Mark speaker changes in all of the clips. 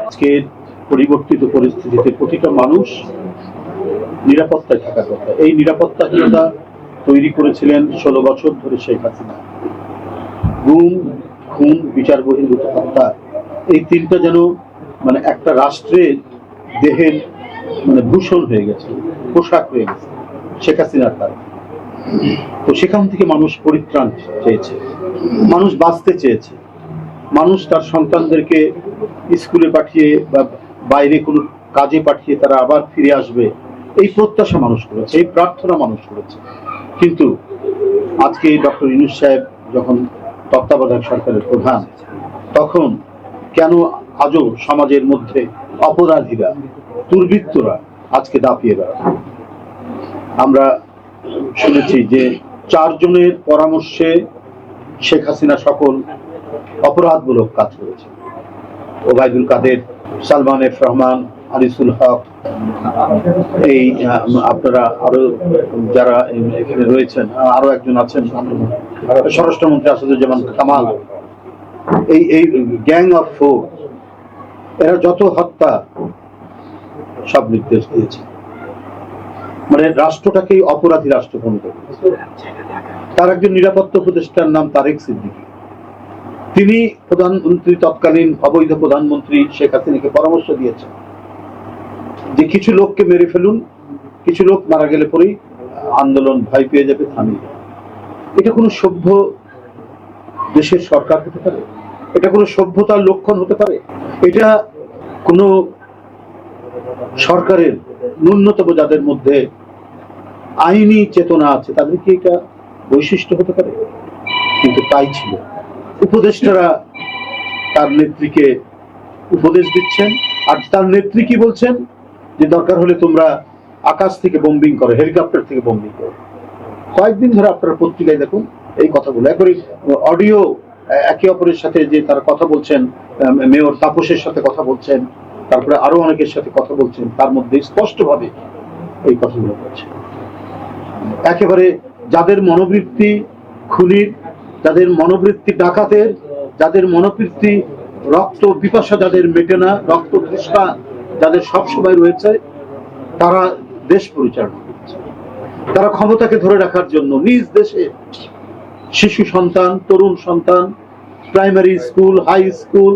Speaker 1: আজকের পরিবর্তিত পরিস্থিতিতে প্রতিটা মানুষ নিরাপত্তায় থাকার কথা। এই নিরাপত্তাহীনতা তৈরি করেছিলেন ষোলো বছর ধরে শেখ হাসিনা। গুম, খুন বিচার বহির্ভূত হত্যা এই তিনটা যেন মানে একটা রাষ্ট্রের দেহের মানে ভূষণ হয়ে গেছে, পোশাক হয়ে গেছে। শেখ হাসিনার কারণে তো সেখান থেকে মানুষ পরিত্রাণ চেয়েছে, মানুষ বাঁচতে চেয়েছে। মানুষ তার সন্তানদেরকে স্কুলে পাঠিয়ে বা বাইরে কোনো কাজে পাঠিয়ে তারা আবার ফিরে আসবে। এই প্রত্যাশা মানুষ করেছে, এই প্রার্থনা মানুষ করেছে। কিন্তু আজকে ডক্টর ইনুস সাহেব যখন তত্ত্বাবধায়ক সরকারের প্রধান, তখন কেন আজও সমাজের মধ্যে অপরাধীরা, দুর্বৃত্তরা আজকে দাপিয়ে বেড়ায় আমরা শুনেছি যে চারজনের পরামর্শে শেখ হাসিনা সকল অপরাধমূলক কাজ করেছে। ওবায়দুল কাদের, সালমান এফ রহমান, আনিসুল হক, এই আপনারা আরও যারা এখানে রয়েছেন, আরও একজন আছেন, স্বরাষ্ট্রমন্ত্রী আসাদুজ্জামান কামাল। এই এই গ্যাং অফ ফোর, এরা যত হত্যা, সব নির্দেশ দিয়েছে। মানে রাষ্ট্রটাকেই অপরাধী রাষ্ট্র পরিণত করেছে তার একজন নিরাপত্তা উপদেষ্টার নাম তারেক সিদ্দিকী। তিনি প্রধানমন্ত্রী, তৎকালীন অবৈধ প্রধানমন্ত্রী শেখ হাসিনাকে পরামর্শ দিয়েছেন যে কিছু লোককে মেরে ফেলুন, কিছু লোক মারা গেলে পরেই আন্দোলন ভয় পেয়ে যাবে, থামিয়ে এটা কোনো সভ্য দেশের সরকার হতে পারে? এটা কোনো সভ্যতার লক্ষণ হতে পারে? এটা কোনো সরকারের ন্যূনতম যাদের মধ্যে আইনি চেতনা আছে, তাদের কি এটা বৈশিষ্ট্য হতে পারে? কিন্তু তাই ছিল। উপদেষ্টারা তার নেত্রীকে উপদেশ দিচ্ছেন, আর তার নেত্রী কি বলছেন? যে দরকার হলে তোমরা আকাশ থেকে বোম্বিং করো হেলিকপ্টার থেকে বোম্বিং করো। কয়েকদিন ধরে আপনারা পত্রিকায় দেখুন এই কথাগুলো। একবারে অডিও একে অপরের সাথে যে তারা কথা বলছেন মেয়র তাপসের সাথে কথা বলছেন তারপরে আরও অনেকের সাথে কথা বলছেন, তার মধ্যে স্পষ্টভাবে এই কথাগুলো বলছে। একেবারে যাদের মনোবৃত্তি খুনির, যাদের মনোবৃত্তি ডাকাতের, যাদের মনোবৃত্তি রক্ত পিপাসা যাদের মেটে না, রক্ত তৃষ্ণা যাদের সবসময় রয়েছে, তারা দেশ পরিচালনা করছে। তারা ক্ষমতাকে ধরে রাখার জন্য নিজ দেশে শিশু সন্তান, তরুণ সন্তান primary school high school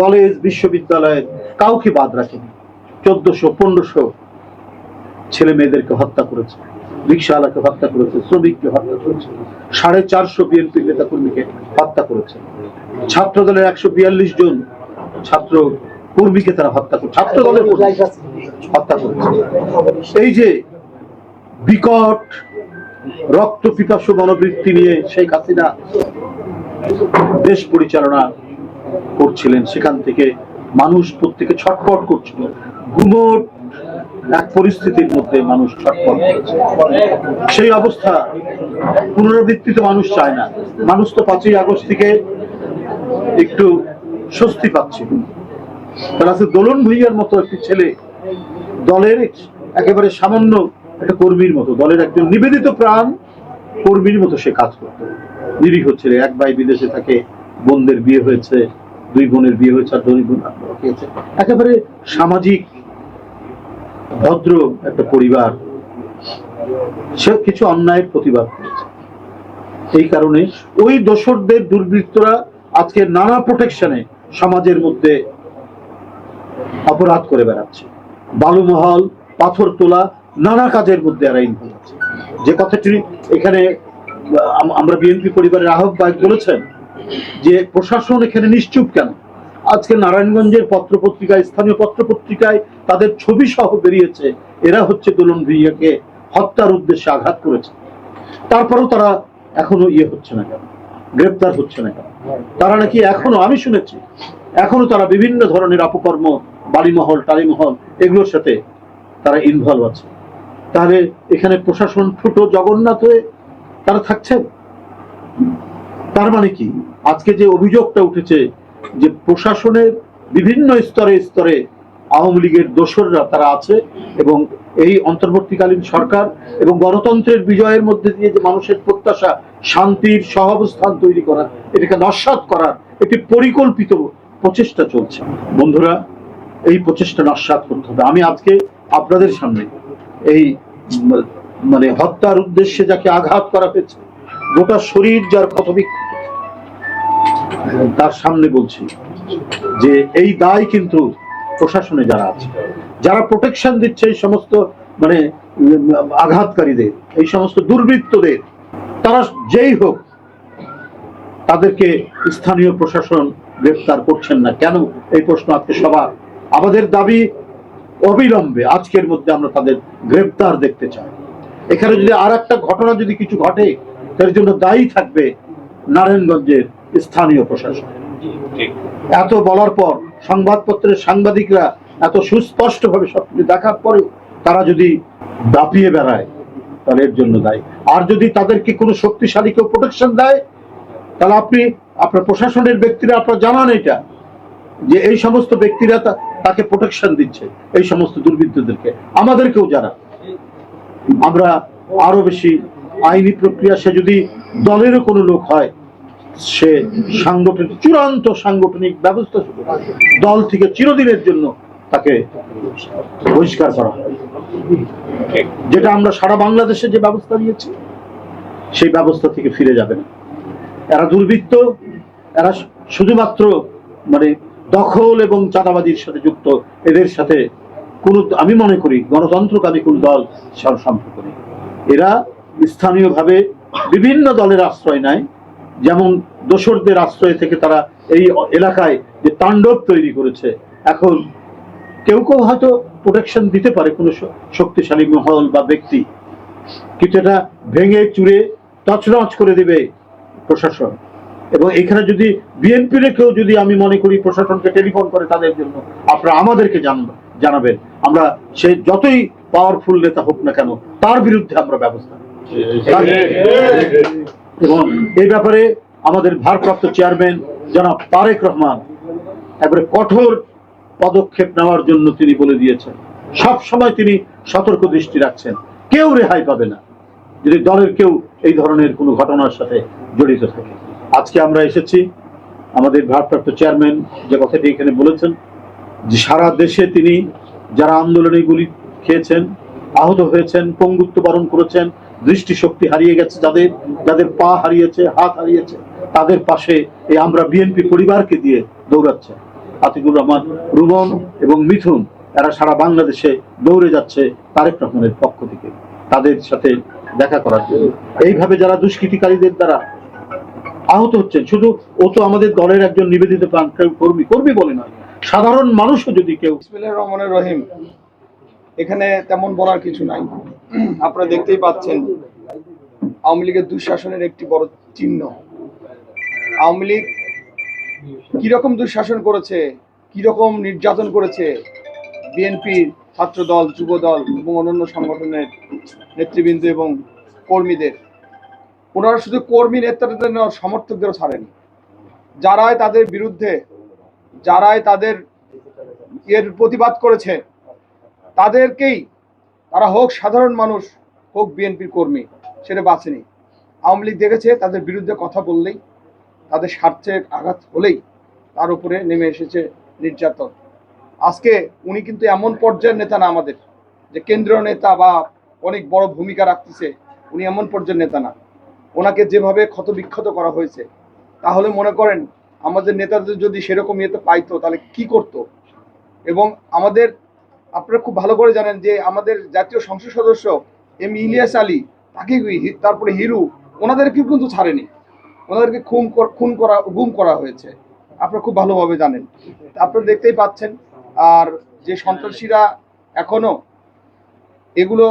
Speaker 1: college বিশ্ববিদ্যালয়ের কাউকে বাদ রাখেনি। চোদ্দশো, পনেরোশো ছেলে মেয়েদেরকে হত্যা করেছে রিক্সাওয়ালাকে হত্যা করেছে, শ্রমিককে হত্যা করেছে, সাড়ে চারশো বিএনপি নেতা কর্মীকে হত্যা করেছে। ছাত্র দলের একশো বিয়াল্লিশ জন ছাত্র কর্মীকে তারা হত্যা করে ছাত্র দলের হত্যা করেছে। এই যে বিকট রক্ত পিপাসু মনোবৃত্তি নিয়ে শেখ হাসিনা দেশ পরিচালনা করছিলেন, সেখান থেকে মানুষ প্রত্যেকে ছটফট করছিল। গুমট এক পরিস্থিতির মধ্যে মানুষ ছটফট সেই অবস্থা পুনরাবৃত্তি তো মানুষ চায় না। মানুষ তো পাঁচই আগস্ট থেকে একটু স্বস্তি পাচ্ছে। আছে দোলন ভুইয়ার মতো একটি ছেলে, দলের একেবারে সামান্য একটা কর্মীর মতো, দলের একজন নিবেদিত প্রাণ কর্মীর মতো সে কাজ করত। নিরীহ ছেলে, এক ভাই বিদেশে থাকে, বোনদের বিয়ে হয়েছে। দুই বোনের বিয়ে হয়েছে আর দুই বোন একেবারে সামাজিক ভদ্র একটা পরিবার। সে কিছু অন্যায়ের প্রতিবাদ করেছে। এই কারণে ওই দোসরদের দুর্বৃত্তরা আজকে নানা প্রোটেকশনে সমাজের মধ্যে অপরাধ করে বেড়াচ্ছে। বালুমহল পাথর তোলা নানা কাজের মধ্যে এরা ইনভলভ আছে। যে কথাটি এখানে আম- আমরা বিএনপি পরিবারের আহ্বায়ক বলেছেন যে প্রশাসন এখানে নিশ্চুপ কেন? আজকে নারায়ণগঞ্জের পত্রপত্রিকায়, স্থানীয় পত্রপত্রিকায় তাদের ছবি সহ বেরিয়েছে, এরা হচ্ছে দোলন ভুইয়াকে হত্যার উদ্দেশ্যে আঘাত করেছে। তারপরেও তারা এখনও ইয়ে হচ্ছে না কেন? গ্রেপ্তার হচ্ছে না কেন? তারা নাকি এখনও, আমি শুনেছি, এখনও তারা বিভিন্ন ধরনের অপকর্ম বাড়িমহল টালিমহল, এগুলোর সাথে তারা ইনভলভ আছে। তাহলে এখানে প্রশাসন ছোট জগন্নাথ হয়ে তারা থাকছেন? তার মানে কি? আজকে যে অভিযোগটা উঠেছে যে প্রশাসনের বিভিন্ন স্তরে স্তরে আওয়ামী লীগের দোসররা তারা আছে এবং এই অন্তর্বর্তীকালীন সরকার এবং গণতন্ত্রের বিজয়ের মধ্যে দিয়ে যে মানুষের প্রত্যাশা, শান্তির সহাবস্থান তৈরি করা এটাকে নস্বাত করার একটি পরিকল্পিত প্রচেষ্টা চলছে। বন্ধুরা, এই প্রচেষ্টা নস্বাত করতে হবে। আমি আজকে আপনাদের সামনে এই মানে হত্যার উদ্দেশ্যে যাকে আঘাত করা হয়েছে গোটা শরীর যার ক্ষত তার সামনে বলছি যে এই দায় কিন্তু প্রশাসনে যারা আছে, যারা প্রোটেকশন দিচ্ছে এই সমস্ত মানে আঘাতকারীদের, এই সমস্ত দুর্বৃত্তদের, তারা যেই হোক, তাদেরকে স্থানীয় প্রশাসন গ্রেফতার করছেন না কেন? এই প্রশ্ন আজকে সবার। আমাদের দাবি অবিলম্বে আজকের মধ্যে আমরা তাদের গ্রেফতার দেখতে চাই। এখানে যদি আর একটা ঘটনা যদি কিছু ঘটে তার জন্য দায়ী থাকবে নারায়ণগঞ্জের স্থানীয় প্রশাসন। এত বলার পর সংবাদপত্রের সাংবাদিকরা এত সুস্পষ্টভাবে সবকিছু দেখার পরেও তারা যদি দাপিয়ে বেড়ায় তাহলে এর জন্য দায়ী। আর যদি তাদেরকে কোনো শক্তিশালী কেউ প্রোটেকশন দেয় তাহলে আপনি আপনার প্রশাসনের ব্যক্তিরা আপনার জানান এটা যে এই সমস্ত ব্যক্তিরা তাকে প্রোটেকশন দিচ্ছে এই সমস্ত দুর্বৃত্তদেরকে। আমাদেরকেও জানা আমরা আরও বেশি আইনি প্রক্রিয়া সে যদি দলেরও কোনো লোক হয়, সে সাংগঠনিক, চূড়ান্ত সাংগঠনিক ব্যবস্থা দল থেকে চিরদিনের জন্য তাকে বহিষ্কার করা যেটা আমরা সারা বাংলাদেশে যে ব্যবস্থা নিয়েছি, সেই ব্যবস্থা থেকে ফিরে যাবে না। এরা দুর্বৃত্ত, এরা শুধুমাত্র মানে দখল এবং চাঁদাবাজির সাথে যুক্ত, এদের সাথে কোন, আমি মনে করি গণতন্ত্রকামী কোন দল সম্পর্ক নেই। এরা স্থানীয়ভাবে বিভিন্ন দলের আশ্রয় নেয়। যেমন দোসরদের আশ্রয় থেকে তারা এই এলাকায় যে তাণ্ডব তৈরি করেছে, এখন কেউ কেউ হয়তো প্রোটেকশন দিতে পারে কোনো শক্তিশালী মহল বা ব্যক্তি। কিন্তু এটা ভেঙে চুরে তছনছ করে দেবে প্রশাসন। এবং এখানে যদি বিএনপির কেউ যদি আমি মনে করি প্রশাসনকে টেলিফোন করে তাদের জন্য, আপনারা আমাদেরকে জানাবেন। আমরা সে যতই পাওয়ারফুল নেতা হোক না কেন, তার বিরুদ্ধে আমরা ব্যবস্থা। এবং এই ব্যাপারে আমাদের ভারপ্রাপ্ত চেয়ারম্যান জনাব তারেক রহমান একবারে কঠোর পদক্ষেপ নেওয়ার জন্য তিনি বলে দিয়েছেন। সব সময় তিনি সতর্ক দৃষ্টি রাখছেন। কেউ রেহাই পাবে না। যদি দলের কেউ এই ধরনের কোনো ঘটনার সাথে জড়িত থাকে। আজকে আমরা এসেছি আমাদের ভারপ্রাপ্ত চেয়ারম্যান যে কথাটি এখানে বলেছেন যে সারা দেশে তিনি যারা আন্দোলনে গুলি খেয়েছেন, আহত হয়েছেন, পঙ্গুত্ব বরণ করেছেন দৃষ্টিশক্তি হারিয়ে গেছে, যাদের যাদের পা হারিয়েছে, হাত হারিয়েছে, তাদের পাশে এই আমরা বিএনপি পরিবারকে দিয়ে দৌড়াচ্ছে। আতিকুর রহমান, রুমন এবং মিথুন, এরা সারা বাংলাদেশে দৌড়ে যাচ্ছে তারেক রহমানের পক্ষ থেকে, তাদের সাথে দেখা করার জন্য। এইভাবে যারা দুষ্কৃতিকারীদের দ্বারা আহত হচ্ছেন, শুধু ও তো আমাদের দলের একজন নিবেদিত কর্মী কর্মী বলে নয়, সাধারণ মানুষও যদি কেউ
Speaker 2: রহমানির রহিম। এখানে তেমন বলার কিছু নাই। আপনারা দেখতেই পাচ্ছেন, আওয়ামী লীগের দুঃশাসনের একটি বড় চিহ্ন। আওয়ামী লীগ কীরকম দুঃশাসন করেছে, কীরকম নির্যাতন করেছে, বিএনপির ছাত্র দল যুব দল এবং অন্যান্য সংগঠনের নেতৃবৃন্দ এবং কর্মীদের। ওনারা শুধু কর্মী নেতাদের সমর্থকদেরও ছাড়েনি। যারাই তাদের বিরুদ্ধে, যারাই তাদের এর প্রতিবাদ করেছে তাদেরকেই, তারা হোক সাধারণ মানুষ, হোক বিএনপির কর্মী, সেটা বাঁচেনি। আওয়ামী লীগ দেখেছে, তাদের বিরুদ্ধে কথা বললেই, তাদের স্বার্থে আঘাত হলেই তার উপরে নেমে এসেছে নির্যাতন। আজকে উনি কিন্তু এমন পর্যায়ের নেতা না আমাদের, যে কেন্দ্রীয় নেতা বা অনেক বড় ভূমিকা রাখতেছে, উনি এমন পর্যায়ের নেতা না। ওনাকে যেভাবে ক্ষতবিক্ষত করা হয়েছে, তাহলে মনে করেন আমাদের নেতাদের যদি সেরকম ইয়েতে পাইতো, তাহলে কি করতো? এবং আমাদের আপনারা খুব ভালো করে জানেন যে আমাদের জাতীয় সংসদ সদস্য এম ইলিয়াস আলী, তাকে তারপরে হিরু ওনাদেরকেও কিন্তু ছাড়েনি। ওনাদেরকে খুন খুন করা, গুম করা হয়েছে। আপনারা খুব ভালোভাবে জানেন। আপনারা দেখতেই পাচ্ছেন, আর যে সন্ত্রাসীরা এখনও এগুলো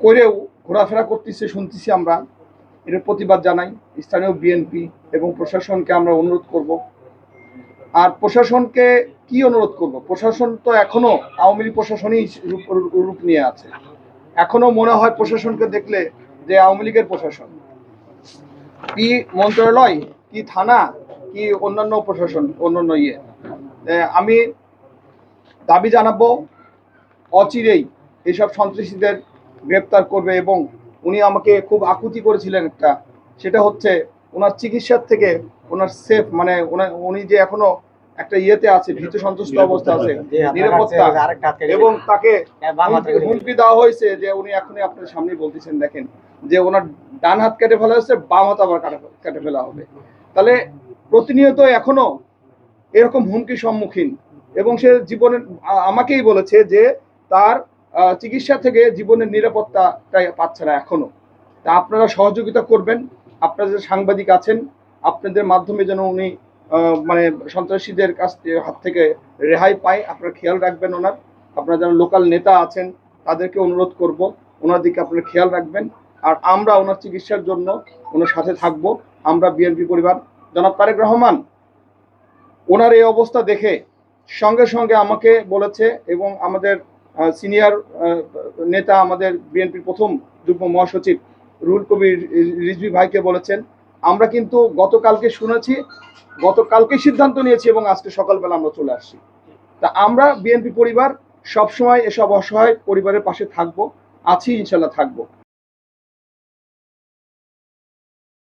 Speaker 2: করেও ঘোরাফেরা করতেছে, শুনতেছি আমরা। এর প্রতিবাদ জানাই। স্থানীয় বিএনপি এবং প্রশাসনকে আমরা অনুরোধ করব। আর প্রশাসনকে কি অনুরোধ করব? প্রশাসন তো এখনও আওয়ামী লীগ প্রশাসনই রূপ নিয়ে আছে। এখনও মনে হয় প্রশাসনকে দেখলে যে আওয়ামী লীগের প্রশাসন। কি মন্ত্রণালয়, কি থানা, কি অন্যান্য প্রশাসন, অন্যান্য ইয়ে। আমি দাবি জানাব, অচিরেই এইসব সন্ত্রাসীদের গ্রেপ্তার করবে এবং উনি আমাকে খুব আকুতি করেছিলেন একটা। সেটা হচ্ছে, ওনার চিকিৎসার থেকে ওনার সেফ মানে উনি যে এখনও একটা ইয়েতে আছে ভীত সন্তুষ্ট অবস্থা আছে নিরাপত্তা। এবং তাকে হুমকি- হুমকি দেওয়া হয়েছে যে উনি এখনই আপনার সামনে বলতেছেন দেখেন যে ওনার ডান হাত কেটে ফেলা হয়েছে বাম হাত আবার কেটে ফেলা হবে। তাহলে প্রতিনিয়ত এখনও এরকম হুমকির সম্মুখীন। এবং সে জীবনের আমাকেই বলেছে যে তার চিকিৎসা থেকে জীবনের নিরাপত্তাটাই পাচ্ছে না এখনও। তা আপনারা সহযোগিতা করবেন। আপনারা যে সাংবাদিক আছেন। আপনাদের মাধ্যমে যেন উনি মানে সন্ত্রাসীদের কাছ থেকে- হাত থেকে রেহাই পায়। আপনারা খেয়াল রাখবেন ওনার। আপনারা যারা লোকাল নেতা আছেন, তাদেরকে অনুরোধ করব, ওনার দিকে আপনারা খেয়াল রাখবেন। আর আমরা ওনার চিকিৎসার জন্য ওনার সাথে থাকব। আমরা বিএনপি পরিবার। জনাব তারেক রহমান, ওনার এই অবস্থা দেখে সঙ্গে সঙ্গে আমাকে বলেছে এবং আমাদের সিনিয়র নেতা আমাদের বিএনপির প্রথম যুগ্ম মহাসচিব রুহুল কবির রিজভি ভাইকে বলেছেন আমরা কিন্তু গতকালকে শুনেছি গতকালকে সিদ্ধান্ত নিয়েছি এবং আজকে সকালবেলা আমরা চলে আসছি। তা আমরা বিএনপি পরিবার সবসময় এসব অসহায় পরিবারের পাশে থাকব, আছি, ইনশাল্লাহ থাকব।